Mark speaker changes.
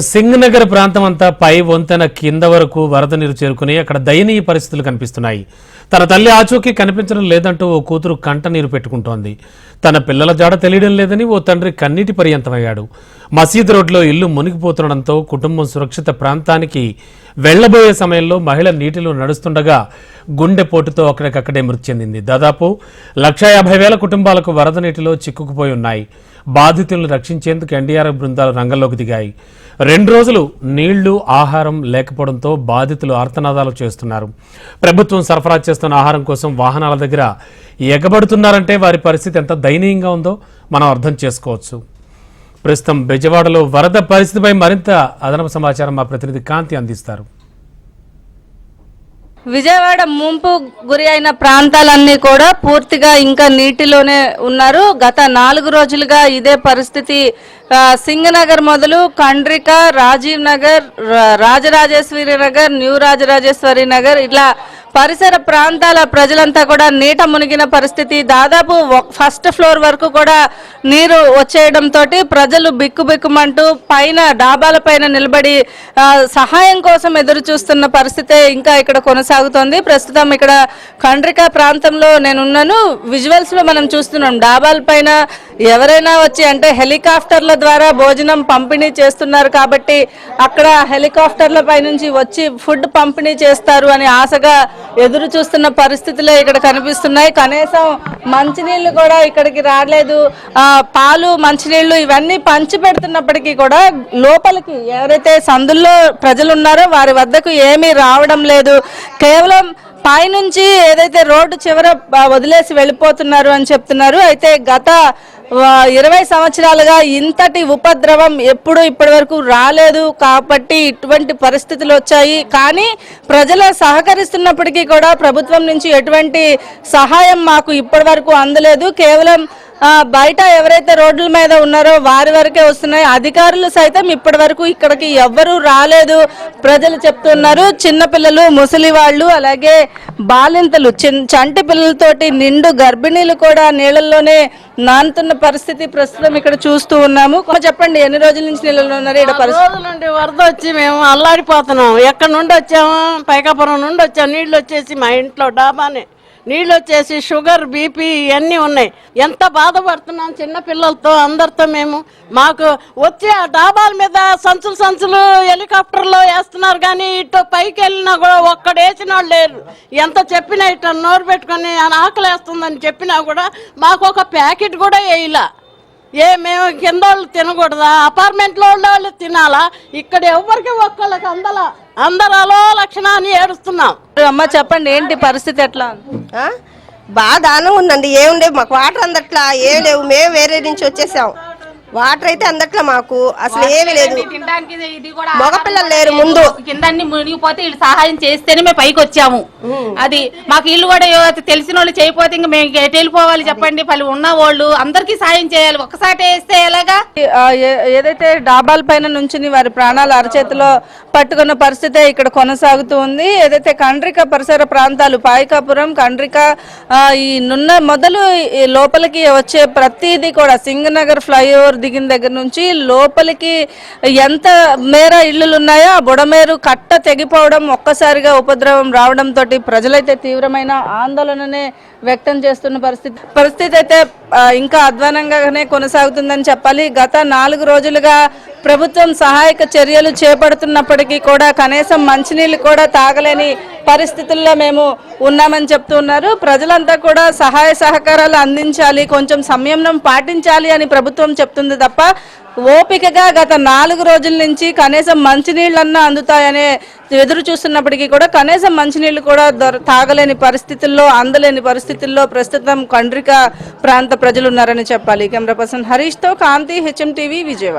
Speaker 1: సింగ్ నగర్ ప్రాంతం అంతా పై వంతెన కింద వరకు వరద నీరు చేరుకుని అక్కడ దయనీయ పరిస్థితులు కనిపిస్తున్నాయి. తన తల్లి ఆచూకీ కనిపించడం లేదంటూ ఓ కూతురు కంట నీరు పెట్టుకుంటోంది. తన పిల్లల జాడ తెలియడం లేదని ఓ తండ్రి కన్నీటి పర్యంతమయ్యాడు. మసీద్ రోడ్లో ఇల్లు మునిగిపోతుండడంతో కుటుంబం సురక్షిత ప్రాంతానికి వెళ్ళబోయే సమయంలో మహిళ నీటిలో నడుస్తుండగా గుండెపోటుతో అక్కడికక్కడే మృతి చెందింది. దాదాపు లక్ష యాభై వేల కుటుంబాలకు వరద నీటిలో చిక్కుకుపోయి ఉన్నాయి. బాధితులను రక్షించేందుకు ఎన్డీఆర్ఎఫ్ బృందాలు రంగంలోకి దిగాయి. రెండు రోజులు నీళ్ళు ఆహారం లేకపోవడంతో బాధితులు ఆర్తనాదాలు చేస్తున్నారు. ప్రభుత్వం సరఫరా చేస్తున్న ఆహారం కోసం వాహనాల దగ్గర ఎగబడుతున్నారంటే వారి పరిస్థితి ఎంత దయనీయంగా ఉందో మనం అర్థం చేసుకోవచ్చు. ప్రస్తుతం బెజవాడలో వరద పరిస్థితిపై మరింత అదనపు సమాచారం మా ప్రతినిధి కాంతి అందిస్తారు.
Speaker 2: విజయవాడ ముంపు గురి అయిన ప్రాంతాలన్నీ కూడా పూర్తిగా ఇంకా నీటిలోనే ఉన్నారు. గత నాలుగు రోజులుగా ఇదే పరిస్థితి. సింగనగర్ మొదలు కండ్రిక రాజీవ్ నగర్ రాజరాజేశ్వరి నగర్ న్యూ రాజరాజేశ్వరి నగర్ ఇట్లా పరిసర ప్రాంతాల ప్రజలంతా కూడా నీట మునిగిన పరిస్థితి. దాదాపు ఫస్ట్ ఫ్లోర్ వరకు కూడా నీరు వచ్చేయడంతో ప్రజలు బిక్కుబిక్కుమంటూ పైన డాబాల పైన నిలబడి సహాయం కోసం ఎదురు చూస్తున్న పరిస్థితే ఇంకా ఇక్కడ కొనసాగుతోంది. ప్రస్తుతం ఇక్కడ కండ్రిక ప్రాంతంలో నేనున్నాను. విజువల్స్లో మనం చూస్తున్నాం. డాబాల పైన ఎవరైనా వచ్చి అంటే హెలికాప్టర్ల ద్వారా భోజనం పంపిణీ చేస్తున్నారు కాబట్టి అక్కడ హెలికాప్టర్ల పైనుంచి వచ్చి ఫుడ్ పంపిణీ చేస్తారు అని ఆశగా ఎదురు చూస్తున్న పరిస్థితులే ఇక్కడ కనిపిస్తున్నాయి. కనీసం మంచినీళ్ళు కూడా ఇక్కడికి రాలేదు. పాలు మంచినీళ్ళు ఇవన్నీ పంచి పెడుతున్నప్పటికీ కూడా లోపలికి ఎవరైతే సందుల్లో ప్రజలు ఉన్నారో వారి వద్దకు ఏమీ రావడం లేదు. కేవలం పైనుంచి ఏదైతే రోడ్డు చివర వదిలేసి వెళ్ళిపోతున్నారు అని చెప్తున్నారు. అయితే గత ఇరవై సంవత్సరాలుగా ఇంతటి ఉపద్రవం ఎప్పుడు ఇప్పటి వరకు రాలేదు కాబట్టి ఇటువంటి పరిస్థితులు వచ్చాయి. కానీ ప్రజలు సహకరిస్తున్నప్పటికీ కూడా ప్రభుత్వం నుంచి ఎటువంటి సహాయం మాకు ఇప్పటి వరకు అందలేదు. కేవలం బయట ఎవరైతే రోడ్ల మీద ఉన్నారో వారి వరకే వస్తున్నాయి. అధికారులు సైతం ఇప్పటి వరకు ఇక్కడికి ఎవ్వరూ రాలేదు. ప్రజలు చెప్తున్నారు చిన్నపిల్లలు ముసలి వాళ్ళు అలాగే బాలింతలు చంటి పిల్లలతోటి నిండు గర్భిణీలు కూడా నీళ్ళల్లోనే నానుతున్న పరిస్థితి ప్రస్తుతం ఇక్కడ చూస్తూ ఉన్నాము. చెప్పండి ఎన్ని రోజుల నుంచి నీళ్ళలో ఉన్నారు ఇక్కడ
Speaker 3: నుండి వరద వచ్చి మేము అల్లాడిపోతున్నాం. ఎక్కడి నుండి వచ్చాము పైకాపురం నుండి వచ్చాం. నీళ్ళు వచ్చేసి మా ఇంట్లో డాబానే. నీళ్ళు వచ్చేసి షుగర్ బీపీ ఇవన్నీ ఉన్నాయి. ఎంత బాధపడుతున్నాం చిన్న పిల్లలతో అందరితో మేము. మాకు వచ్చే ఆ డాబాల మీద సంచులు సంచులు హెలికాప్టర్లో వేస్తున్నారు కానీ ఇటు పైకి వెళ్ళినా కూడా ఒక్కడు వేసిన వాళ్ళు లేరు. ఎంత చెప్పినా ఇటు నోరు పెట్టుకొని ఆకలి వేస్తుందని చెప్పినా కూడా మాకు ఒక ప్యాకెట్ కూడా వేయలా. ఏ మేము కింద వాళ్ళు తినకూడదా? అపార్ట్మెంట్లో వాళ్ళు తినాలా? ఇక్కడ ఎవరికి ఒక్కళ్ళకి అందలా అందరు అలో లక్షణ అని ఏడుస్తున్నాం
Speaker 2: అమ్మ చెప్పండి ఏంటి పరిస్థితి ఎట్లా?
Speaker 4: బాగా దానం ఉందండి ఏం లేవు మాకు వాటర్ అందట్లా ఏం లేవు మేము వేరే నుంచి వచ్చేసాం. వాటర్ అయితే అందట్లా మాకు. అసలు ఏమీ లేదు.
Speaker 5: తినడానికి ఇది కూడా
Speaker 4: మగపిల్లలు లేరు ముందు.
Speaker 5: కింద అన్ని మునిగిపోతే వీళ్ళు సహాయం చేస్తేనే మేము పైకి వచ్చాము. అది మాకు ఇల్లు కూడా తెలిసిన వాళ్ళు చేయకపోతే ఇంకా మేము ఎటు వెళ్ళిపోవాలి చెప్పండి. పలు ఉన్న వాళ్ళు అందరికీ సాయం చేయాలి. ఒక్కసారి వేస్తే ఎలాగా?
Speaker 2: ఏదైతే డాబాల పైన నుంచి వారి ప్రాణాలు అరచేతిలో పట్టుకున్న పరిస్థితే ఇక్కడ కొనసాగుతూ ఉంది. ఏదైతే కండ్రిక పరిసర ప్రాంతాలు పాయకాపురం కండ్రిక ఈ నున్న మొదలు ఈ లోపలికి వచ్చే ప్రతిదీ కూడా సింగనగర్ ఫ్లైఓవర్ దిగిన దగ్గర నుంచి లోపలికి ఎంత మేర ఇళ్ళు ఉన్నాయో ఆ బుడమేరు కట్ట తెగిపోవడం ఒక్కసారిగా ఉపద్రవం రావడంతో ప్రజలైతే తీవ్రమైన ఆందోళననే వ్యక్తం చేస్తున్న పరిస్థితి. పరిస్థితి అయితే ఇంకా అధ్వానంగానే కొనసాగుతుందని చెప్పాలి. గత నాలుగు రోజులుగా ప్రభుత్వం సహాయక చర్యలు చేపడుతున్నప్పటికీ కూడా కనీసం మంచినీళ్ళు కూడా తాగలేని పరిస్థితుల్లో మేము ఉన్నామని చెప్తున్నారు. ప్రజలంతా కూడా సహాయ సహకారాలు అందించాలి కొంచెం సంయమనం పాటించాలి అని ప్రభుత్వం చెప్తుంది తప్ప ఓపికగా గత నాలుగు రోజుల నుంచి కనీసం మంచినీళ్ళన్నా అందుతాయనే ఎదురు చూస్తున్నప్పటికీ కూడా కనీసం మంచినీళ్ళు కూడా దొర తాగలేని పరిస్థితుల్లో అందలేని పరిస్థితుల్లో ప్రస్తుతం కండ్రిక ప్రాంత ప్రజలు ఉన్నారని చెప్పాలి. కెమెరా పర్సన్ హరీష్తో కాంతి హెచ్ఎం టీవీ విజయవాడ.